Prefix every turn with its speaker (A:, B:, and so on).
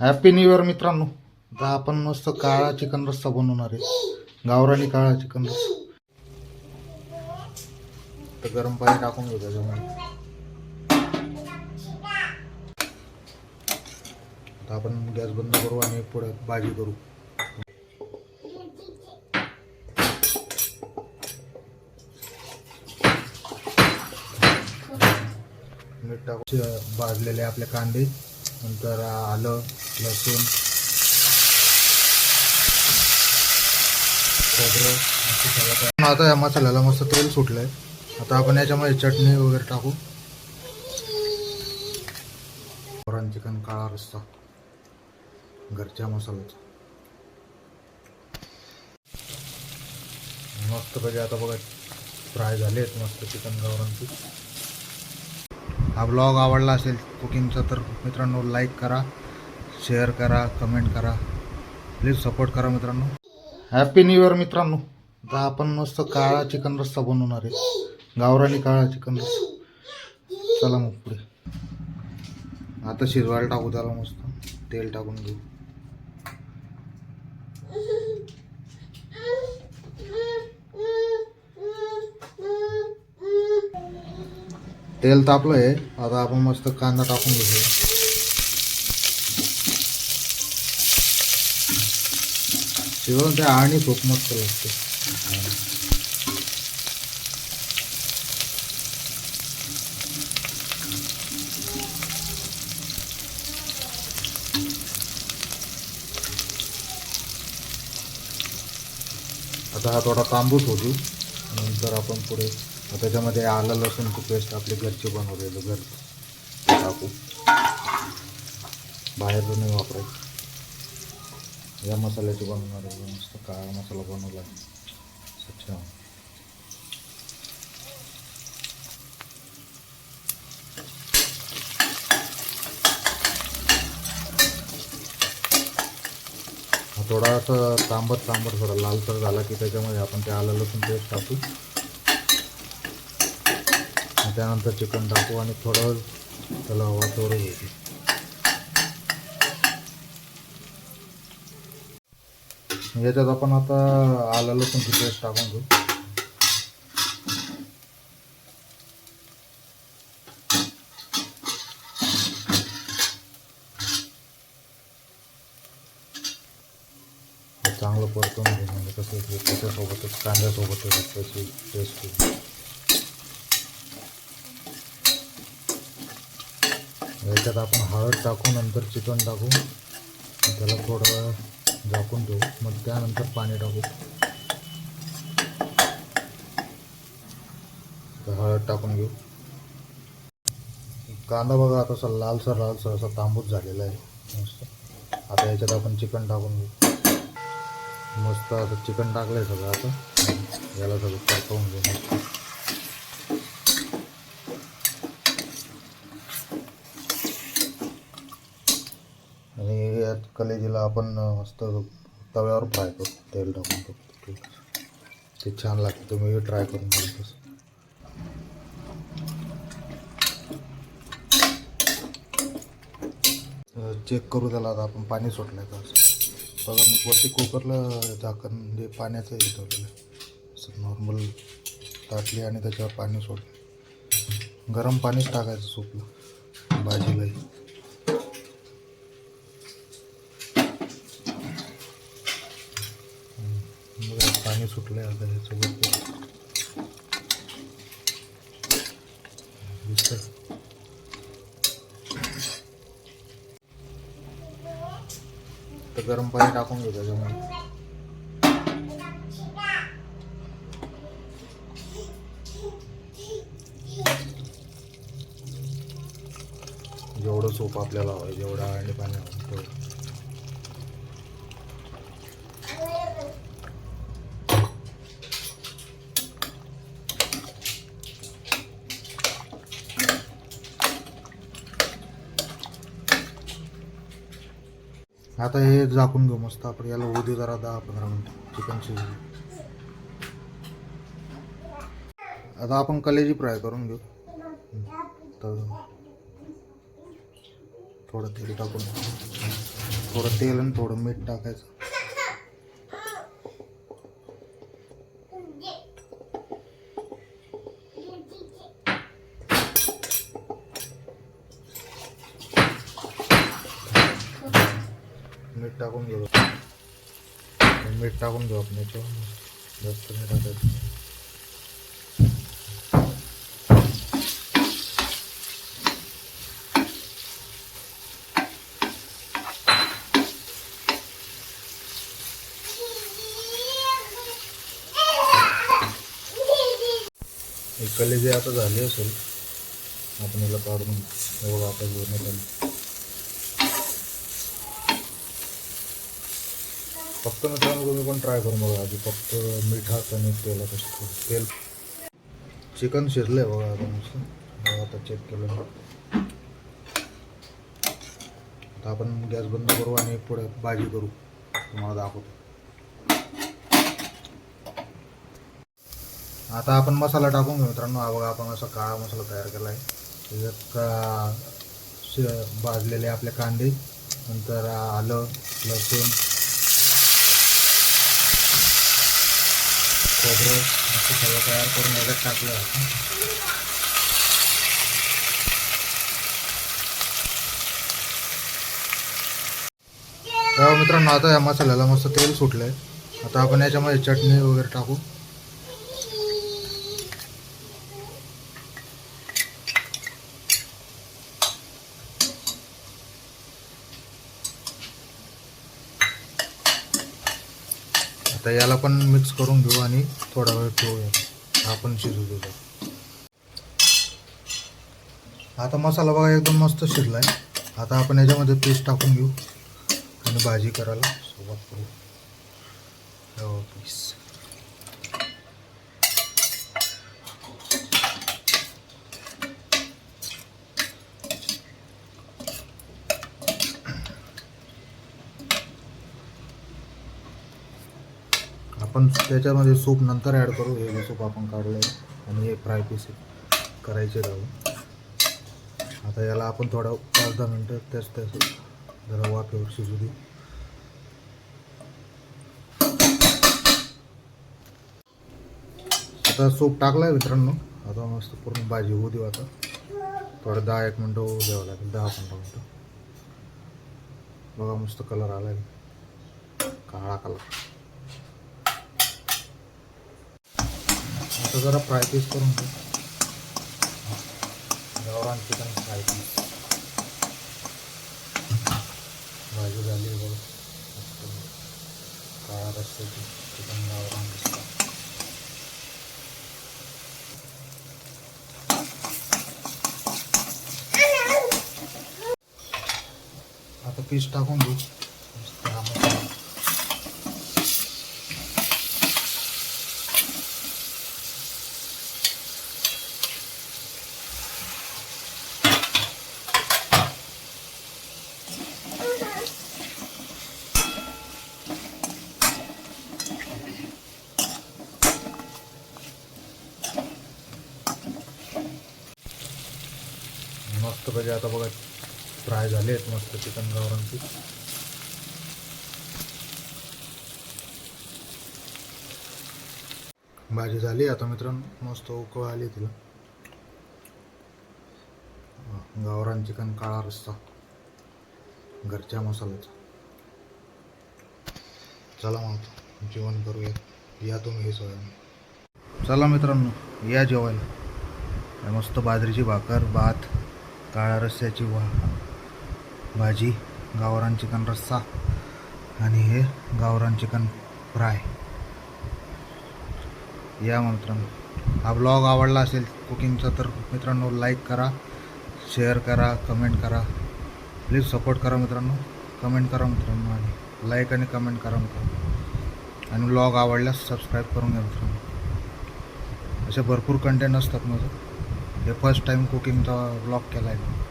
A: Happy new year मित्रांनो. आता आपण मस्त काळा चिकन रस्सा बनवणार आहे. गावरानी काळा चिकन रस्सा. तर गरम पाणी टाकून घेऊ त्याच्यामध्ये. आता आपण गॅस बंद करू आणि पुढे भाजी करू. मीठ टाकू भाजलेले आपले कांदे. नंतर आलं लसूण खोबरं आता या मसाल्याला मस्त तेल सुटलं आहे आता आपण याच्यामध्ये चटणी वगैरे टाकू. वरण चिकन काळा रस्ता घरच्या मसाल्याचा. मस्त पैकी आता बघा फ्राय झाले आहेत मस्त चिकन गावरांची हा ब्लॉग आवडला असेल कुकिंगचा तर मित्रांनो लाईक करा शेअर करा कमेंट करा. प्लीज सपोर्ट करा मित्रांनो. हॅपी न्यू इयर मित्रांनो. आता आपण मस्त काळा चिकन रस्सा बनवणार आहे. गावरानी काळा चिकन रस्सा. चला मग पुढे. आता शिजवायला टाकू त्याला मस्त. तेल टाकून घेऊ. तेल तापलं आहे आता आपण मस्त कांदा टाकून घेऊ शिवून ते आणि खूप मस्त लागते. आता हा थोडा तांबूस होतो. नंतर आपण पुढे त्याच्यामध्ये आलं लसूणची पेस्ट आपली घरची बनवलेलं घर. टाकू. बाहेरचं नाही वापरायचं. या मसाल्याची बनवणार आहे मस्त काळा मसाला बनवला आहे. अच्छा थोडा असं तांबट तांबट थोडा लालसर झाला की त्याच्यामध्ये आपण ते आलं लसूण पेस्ट टाकू. त्यानंतर चिकन टाकू आणि थोडं त्याला हवा वातावरण होती याच्यात आपण आता आलं लसूणची पेस्ट टाकून घेऊ. चांगलं परतून घेऊ म्हणजे कसं त्याच्यासोबतच कांद्यासोबतच त्याची टेस्ट येईल याच्यात आपण हळद टाकू नंतर चिकन टाकू. त्याला थोडं झाकून ठेवू. मग त्यानंतर पाणी टाकू. तर हळद टाकून घेऊ. कांदा बघा आता असा लालसर लालसर असा तांबूस झालेला आहे. मस्त. आता याच्यात आपण चिकन टाकून घेऊ. मस्त आता चिकन टाकलं आहे सगळं आता. याला सगळं परतवून घेऊ. मस्त आणि यात कलेजीला आपण मस्त तव्यावर फ्राय करू तेल टाकून फक्त ते छान लागतं तुम्ही ट्राय करून बघा तसं. चेक करू त्याला आता आपण पाणी सुटलं आहे का असं. बघा मी वरती कुकरला झाकण म्हणजे पाण्याचं हे ठेवलेलं आहे. असं नॉर्मल ताटली आणि त्याच्यावर पाणी सोडलं. गरम पाणीच टाकायचं सूपला भाजीलाही बघा, पाणी सुटलं आहे आता ह्याच्यावर दिसतंय. तर गरम पाणी टाकून घेऊ त्याच्यामध्ये. जेवढं सोप आपल्याला हवं जेवढा आणि पाणी हवं तेवढं. आता हे झाकून घेऊ मस्त आपण. याला होऊ दे जरा दहा पंधरा मिनिट. चिकन शिजू आता आपण कलेजी फ्राय करून घेऊ. तर थोडं तेल टाकून. थोडं तेल आणि थोडं मीठ टाकायचं. मीठ टाकून घेऊ. मीठ टाकून घेऊ आपण याच्यावर. जास्त नाही टाकायचं कलेजे आता झाले असेल. आपण याला काढून हे बघा आता पूर्ण झाली फक्त मित्रांनो तुम्ही पण ट्राय करून बघा आधी फक्त मिठात आणि तेला कसं तेल चिकन शिजलं आहे बघा आता मस्त आता चेक केलं आता आपण गॅस बंद करू आणि पुढे भाजी करू. तुम्हाला दाखवतो. आता आपण मसाला टाकून घेऊ मित्रांनो. हा बघा आपण असा काळा मसाला तयार केला आहे त्याच्यात का भाजलेले आपले कांदे नंतर आलं लसूण खोबरं असं सगळं तयार करून याच्यात टाकलं. तेव्हा मित्रांनो आता या मसाल्याला मस्त तेल सुटलं आहे आता आपण याच्यामध्ये चटणी वगैरे टाकू. आता याला पण मिक्स करून घेऊ आणि थोडा वेळ ठेवूया. आपण शिजू देऊ आता मसाला बघा एकदम मस्त शिजला आहे आता आपण याच्यामध्ये पीस टाकून घेऊ आणि भाजी करायला सुरुवात करू. हो पीस आपण त्याच्यामध्ये सूप नंतर ॲड करू. हे सूप आपण काढलं आहे आणि हे फ्राय पीस करायचे राहू. आता याला आपण थोडं पाच दहा मिनटं त्याच त्याच जरा वाफेवर शिजू देऊ. आता सूप टाकला आहे मित्रांनो. आता मस्त पूर्ण भाजी होऊ देऊ आता. थोडं दहा एक मिनटं होऊ द्यावं लागेल. दहा पंधरा मिनटं. बघा मस्त कलर आला आहे काळा कलर आता जरा फ्राय पीस करून घेऊ गावरान चिकन फ्राय पीस. भाजी झाली आहे बघ. काळा रस्त्याची चिकन गावरान रस्ता आता पीस टाकून घेऊ मस्त हा मसाला. पाहिजे आता बघा फ्राय झाले आहेत मस्त चिकन गावरान भाजी झाली आता मित्रांनो मस्त उकळ आली तिला. गावरान चिकन काळा रस्ता घरच्या मसाल्याचा. चला मग जेवण करूया या तुम्ही हे सगळ्यांनी. चला मित्रांनो या जेवायला. मस्त बाजरीची भाकर भात काळ्या रस्स्याची वा भाजी गावरान चिकन रस्सा आणि हे गावरान चिकन फ्राय. या मित्रांनो. हा ब्लॉग आवडला असेल कुकिंगचा तर मित्रांनो लाईक करा शेअर करा कमेंट करा. प्लीज सपोर्ट करा मित्रांनो. कमेंट करा मित्रांनो आणि लाईक आणि कमेंट करा मित्रांनो. आणि ब्लॉग आवडल्यास सबस्क्राईब करून घ्या मित्रांनो. असे भरपूर कंटेंट असतात माझं. हे फर्स्ट टाईम कुकिंगचा ब्लॉग केला आहे